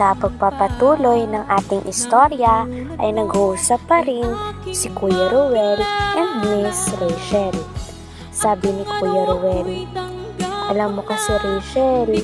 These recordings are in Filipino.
Sa pagpapatuloy ng ating istorya ay nag-uusap pa rin si Kuya Ruel and Miss Rachel. Sabi ni Kuya Ruel, alam mo kasi Rachel,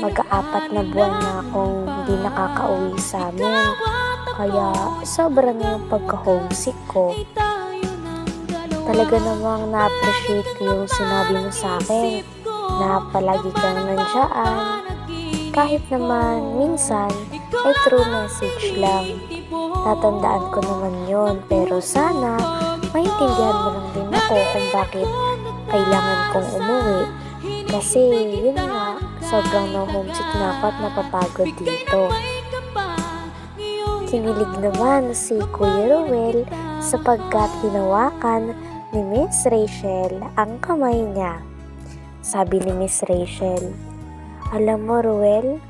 mag-aapat na buwan na akong hindi nakakauwi sa amin. Kaya sobra na yung pagka-homesick ko. Talaga namang na-appreciate yung sinabi mo sa akin na palagi kang nandiyan. Kahit naman minsan ay true message lang. Tatandaan ko naman yon pero sana maintindihan mo lang din ako kung bakit kailangan kong umuwi. Kasi yun nga, sobrang na-homesick na ako at napapagod dito. Kinilig naman si Kuya Ruel sapagkat hinawakan ni Miss Rachel ang kamay niya. Sabi ni Miss Rachel, Alam mo Ruel,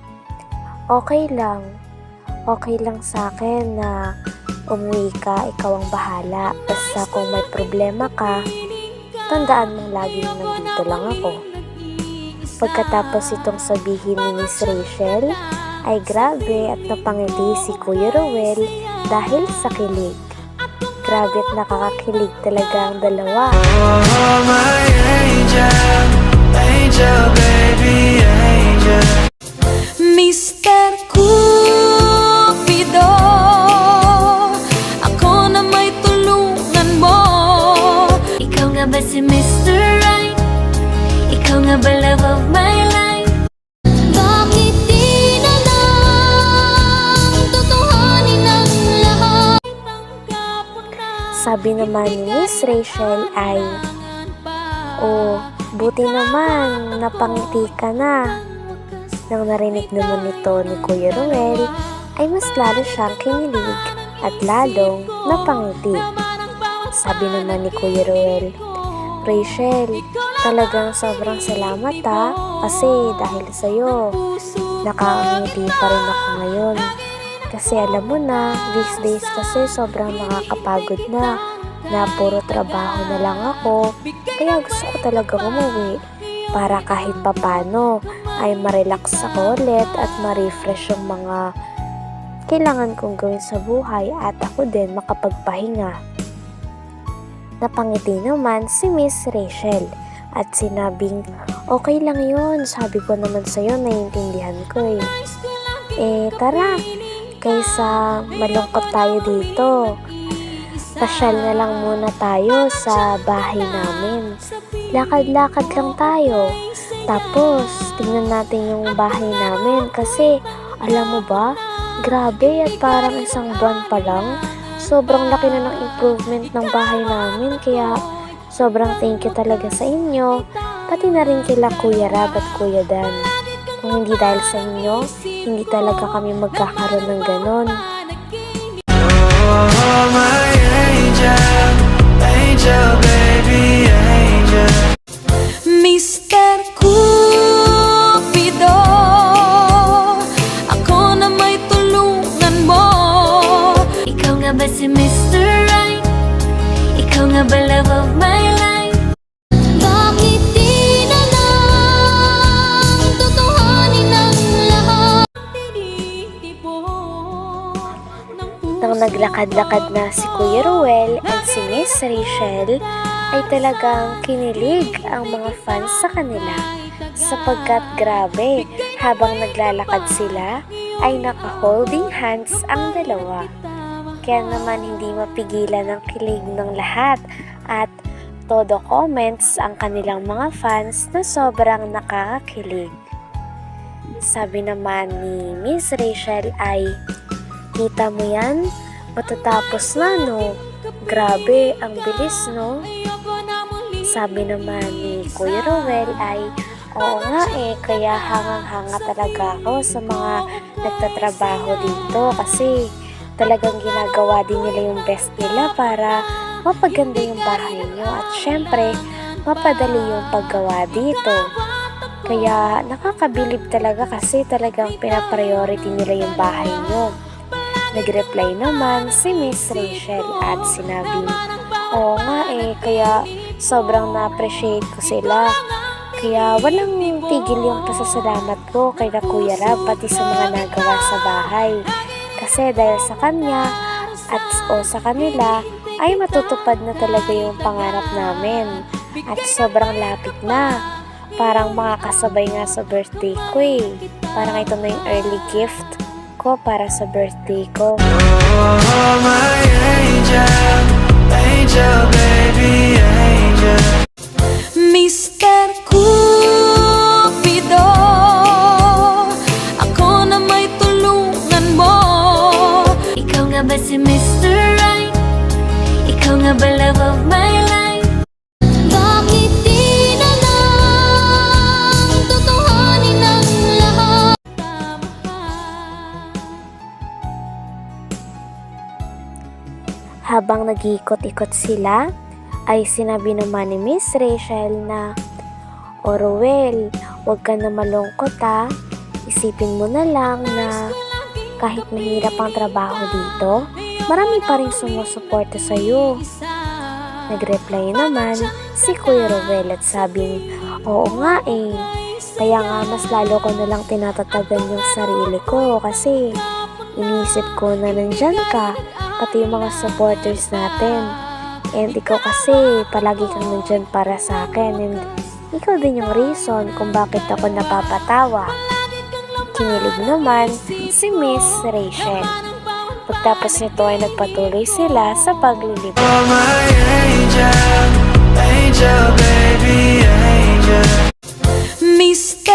okay lang. Okay lang sa akin na umuwi ka, ikaw ang bahala. Basta kung may problema ka, tandaan mong laging nandito lang ako. Pagkatapos itong sabihin ni Miss Rachel, ay grabe at napangiti si Kuya Ruel dahil sa kilig. Grabe at nakakakilig talaga ang dalawa. Oh, my angel, angel, baby, angel. Mr. Cupido Ako na may tulungan mo Ikaw nga ba si? Ikaw nga ba my life? Bakit di na lang Tutuhanin ang lahat? Sabi naman ni Miss Rachel ay, Oh, buti naman, napangiti ka na. Nang narinig naman nito ni Kuya Ruel, ay mas lalo siyang kinilig at lalong napangiti. Sabi naman ni Kuya Ruel, Rachel, talagang sobrang salamat ha, kasi dahil sa'yo, nakangiti pa rin ako ngayon. Kasi alam mo na, these days kasi sobrang nakakapagod na, na puro trabaho na lang ako, kaya gusto ko talaga umuwi para kahit papano ay ma-relax ako ulit at ma-refresh yung mga kailangan kong gawin sa buhay at ako din makapagpahinga. Napangiti naman si Miss Rachel at sinabing, okay lang yun, sabi ko naman sa'yo, naiintindihan ko eh. Eh, tara, kaysa malungkot tayo dito, pasyal na lang muna tayo sa bahay namin. Lakad-lakad lang tayo. Tapos, tingnan natin yung bahay namin kasi, alam mo ba, grabe at parang isang buwan pa lang, sobrang laki na ng improvement ng bahay namin kaya sobrang thank you talaga sa inyo, pati na rin kila Kuya Rab at Kuya Dan. Kung hindi dahil sa inyo, hindi talaga kami magkakaroon ng ganon. Oh, my angel, naglakad-lakad na si Kuya Ruel at si Miss Rachel, ay talagang kinilig ang mga fans sa kanila sapagkat grabe habang naglalakad sila ay naka-holding hands ang dalawa. Kaya naman hindi mapigilan ang kilig ng lahat at todo comments ang kanilang mga fans na sobrang nakakakilig. Sabi naman ni Miss Rachel ay, Kita mo yan? Matatapos na no? Grabe, ang bilis no? Sabi naman ni Kuya Ruel ay, oo nga eh, kaya hangang-hanga talaga ako sa mga nagtatrabaho dito kasi talagang ginagawa din nila yung best nila para mapaganda yung bahay nyo at syempre, mapadali yung paggawa dito. Kaya nakakabilib talaga kasi talagang pinapriority nila yung bahay nyo. Nag-reply naman si Miss Rachel at sinabi, Oo nga eh, kaya sobrang na-appreciate ko sila. Kaya walang tigil yung pasasalamat ko kay na Kuya Rab pati sa mga nagawa sa bahay. Kasi dahil sa kanya at o sa kanila ay matutupad na talaga yung pangarap namin. At sobrang lapit na. Parang makakasabay nga sa birthday ko eh. Parang ito na yung early gift ko para sa birthday ko. Oh, my angel, angel, baby, angel. Habang nag-ikot-ikot sila, ay sinabi naman ni Miss Rachel na, O Ruel, huwag ka na malungkot ha. Isipin mo na lang na kahit mahirap ang trabaho dito, marami pa rin sumusuporta sa'yo. Nag-reply naman si Kuya Ruel at sabing, Oo nga eh, kaya nga mas lalo ko na lang tinatatagan yung sarili ko kasi inisip ko na nandyan ka, pati yung mga supporters natin. And ikaw kasi, palagi kang nandyan para sa akin. And ikaw din yung reason kung bakit ako napapatawa. Kinilig naman si Miss Rachel. Pagtapos nito ay nagpatuloy sila sa paglilibot. Oh, my angel, angel, baby, angel. Mr.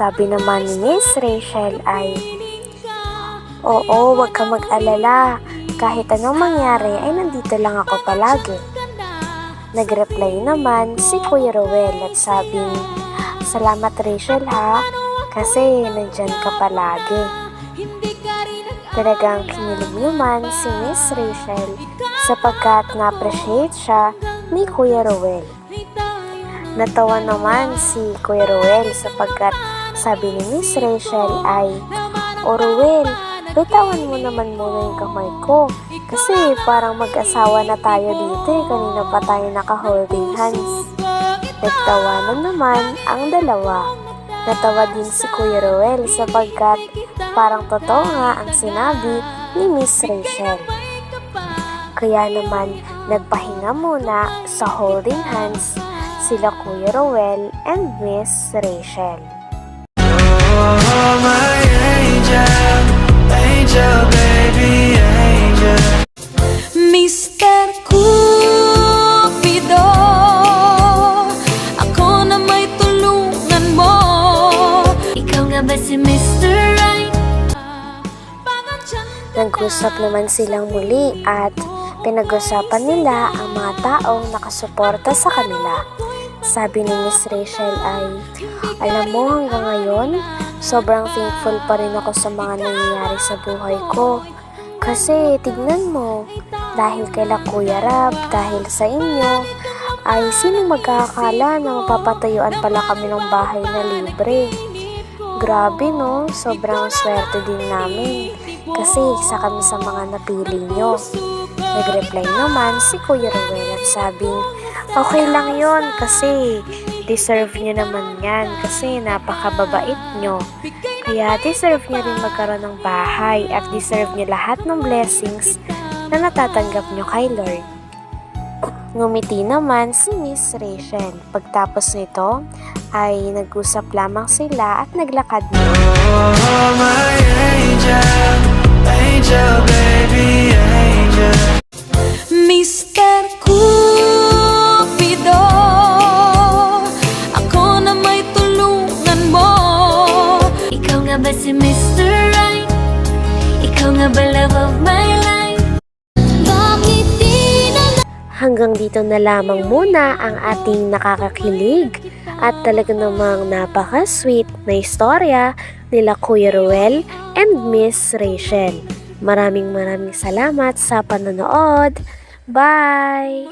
Sabi naman ni Miss Rachel ay, Oo, wag kang mag-alala. Kahit anong mangyari ay nandito lang ako palagi. Nag-reply naman si Kuya Rowell at sabing, Salamat Rachel ha, kasi nandyan ka palagi. Talagang kinilig naman si Miss Rachel sapagkat na-appreciate siya ni Kuya Rowell. Natawa naman si Kuya Rowell sapagkat sabi ni Miss Rachel ay, O Rowell, bitawan mo naman muna yung kamay ko kasi parang mag-asawa na tayo dito eh, kanina pa tayo naka-holding hands. Nagtawanan naman ang dalawa. Natawa din si Kuya Rowell sapagkat parang totoo nga ang sinabi ni Miss Rachel. Kaya naman nagpahinga muna sa holding hands sila Kuya Rowell and Miss Rachel. Oh, my angel, angel, baby, angel. Mr. Cupido Ako na may tulungan mo Ikaw nga ba si Mr. Right? Nag-usap naman silang muli at pinag-usapan nila ang mga taong nakasuporta sa kanila. Sabi ni Miss Rachel ay, Alam mo hanggang ngayon, sobrang thankful pa rin ako sa mga nangyayari sa buhay ko. Kasi tignan mo, dahil kay Kuya Rab, dahil sa inyo, ay sino magkakala na mapapatayuan pala kami ng bahay na libre. Grabe no, sobrang swerte din namin kasi isa kami sa mga napili nyo. Nag-reply naman si Kuya Rowell at sabing, okay lang yon kasi deserve nyo naman yan kasi napakababait nyo. Kaya deserve nyo rin magkaroon ng bahay at deserve nyo lahat ng blessings na natatanggap nyo kay Lord. Ngumiti naman si Miss Rachel. Pagtapos nito ay nag-usap lamang sila at naglakad na. Oh, my angel, angel, baby, angel. Mr. Hanggang dito na lamang muna ang ating nakakakilig at talaga namang napaka-sweet na istorya nila Kuya Ruel and Miss Rachel. Maraming maraming salamat sa panonood. Bye!